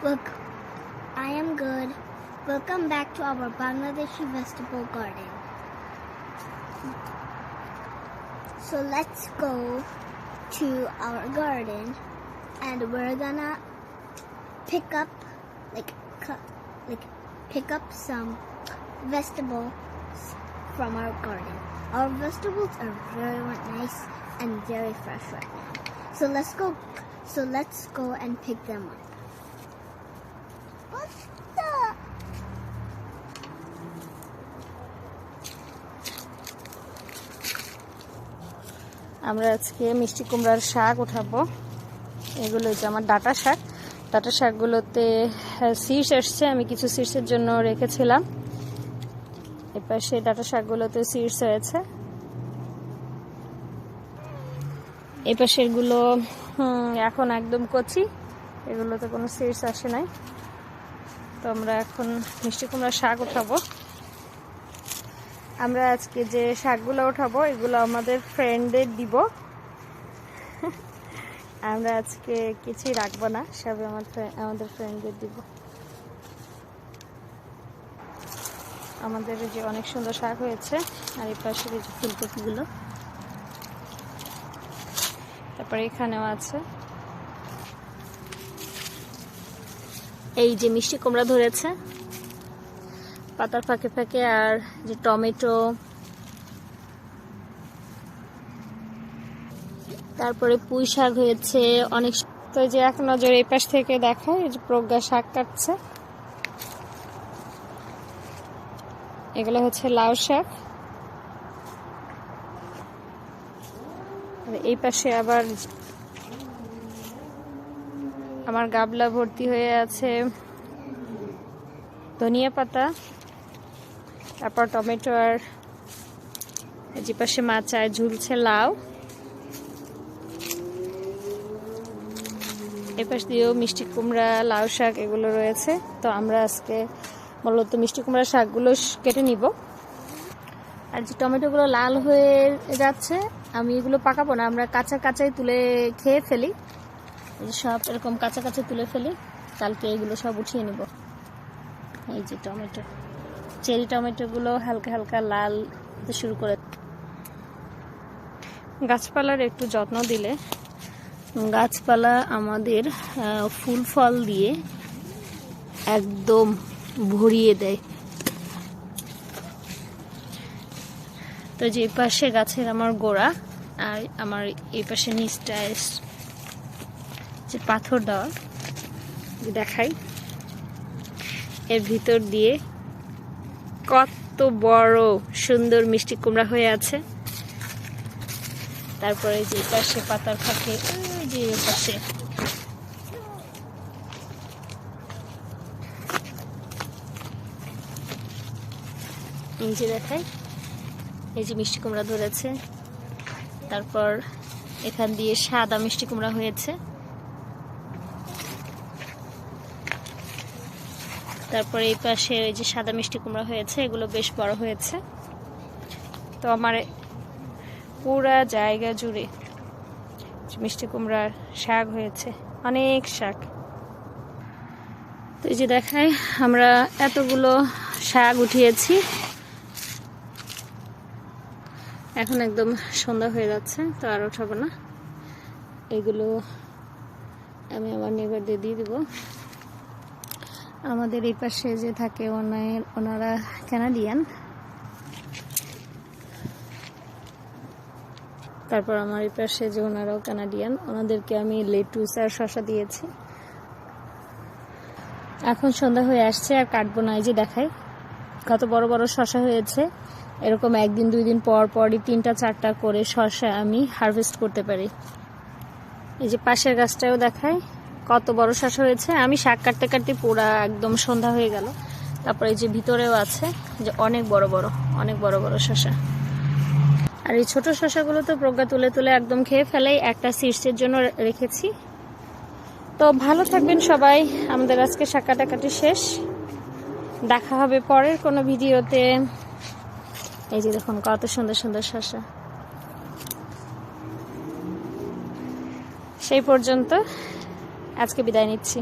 Look, I am good. Welcome back to our Bangladeshi vegetable garden. So let's go to our garden and we're gonna pick up like cut like pick up some vegetables from our garden. Our vegetables are very nice and very fresh right now. So let's go so let's go and pick them up. আমরা আজকে মিষ্টি কুমড়ার শাক উঠাবো। এগুলো হচ্ছে আমার data শাক। ডাটা শাকগুলোতে সিডস এসছে আমি কিছু সিডসের জন্য রেখেছিলাম। এবার সেই ডাটা শাকগুলোতে সিডস হয়েছে এই পাশেরগুলো হুম, এখন একদম কচি। এগুলোতে কোনো সিডস আসে নাই। তো আমরা এখন মিষ্টি কুমড়ার শাক উঠাবো। আমরা আজকে যে শাকগুলো উঠাবো, এগুলো আমাদের ফ্রেন্ডদের দিব। আমরা আজকে কিছুই রাখব না সব আমার আমাদের ফ্রেন্ডদের দিব। আমাদের যে অনেক সুন্দর শাক হয়েছে, আর এই পাশের যে ফুলকপিগুলো। তারপরে এখানেও আছে। এই যে মিষ্টি কুমড়া ধরেছে, পাতার ফাঁকে ফাঁকে আর যে টমেটো, তারপরে পুঁই শাক হয়েছে, অনেক তো যে এক নজর এই পাশ থেকে দেখায় এই যে প্রজ্ঞা শাক কাটছে। এগুলো হচ্ছে লাউ শাক। এই পাশে আবার আমার গাবলা ভর্তি হয়ে আছে। ধনিয়া পাতা, তারপর টমেটো আর যে পাশে মাচায় ঝুলছে লাউ। এ পাশ দিয়েও মিষ্টি কুমড়া, লাউ শাক এগুলো রয়েছে। তো আমরা আজকে মূলত মিষ্টি কুমড়া শাকগুলো কেটে নিব। আর যে টমেটোগুলো লাল হয়ে যাচ্ছে, আমি এগুলো পাকাবো না, আমরা কাঁচা কাঁচাই তুলে খেয়ে ফেলি। সব এরকম কাঁচা কাঁচা তুলে ফেলি কালকে এগুলো সব উঠিয়ে নিব। এই যে টমেটো। চেরি টমেটোগুলো হালকা হালকা লাল হতে শুরু করে গাছপালার একটু যত্ন দিলে গাছপালা আমাদের ফুল ফল দিয়ে একদম ভরিয়ে দেয়। তো যে পাশে গাছের আমার গোড়া আর আমার এই পাশে নিচটা যে পাথর দেওয়া। দেখাই। এর ভিতর দিয়ে কত বড় সুন্দর মিষ্টি কুমড়া হয়ে আছে। তারপরে যে পাশে পাতার ফাঁকে পাশে। এই যে দেখাই, এই যে মিষ্টি কুমড়া ধরেছে। তারপর এখান দিয়ে সাদা মিষ্টি কুমড়া হয়েছে। তারপরে এই পাশে ওই যে সাদা মিষ্টি কুমড়া হয়েছে, এগুলো বেশ বড় হয়েছে। তো আমার পুরা জায়গা জুড়ে মিষ্টি কুমড়ার শাক হয়েছে, অনেক শাক। তো এই যে দেখায় আমরা এতগুলো শাক উঠিয়েছি। এখন একদম সন্ধ্যা হয়ে যাচ্ছে, তো আর ওঠাবো না। এগুলো আমি আমার নেবারদের দিয়ে দিব। আমাদের এই পাশে যে থাকে ওনার কানাডিয়ান তারপর আমার এই পাশে যে ওনারাও কানাডিয়ান ওনাদেরকে আমি লেটুস আর শশা দিয়েছি। এখন সন্ধ্যা হয়ে আসছে, আর কাটবো না, এই যে দেখাই। কত বড় বড় শশা হয়েছে। এরকম একদিন, দুই দিন পর পরই তিনটা, চারটা করে শশা আমি হারভেস্ট করতে পারি। এই যে পাশের গাছটাও দেখায় কত বড় শশা হয়েছে, আমি শাক কাটতে কাটতে পুরা একদম সন্ধ্যা হয়ে গেল। তারপরে যে ভিতরেও আছে, যে অনেক বড় বড়, অনেক বড় বড় শশা। আর এই ছোট শশাগুলো তো প্রজ্ঞা তুলে তুলে একদম খেয়ে ফেলেই একটা শীর্ষের জন্য রেখেছি। তো ভালো থাকবেন সবাই, আমাদের আজকে শাক কাটাকাটি শেষ। দেখা হবে পরের কোনো ভিডিওতে। এই যে দেখুন, কত সুন্দর সুন্দর শশা। সেই পর্যন্ত আজকে বিদায় নিচ্ছি।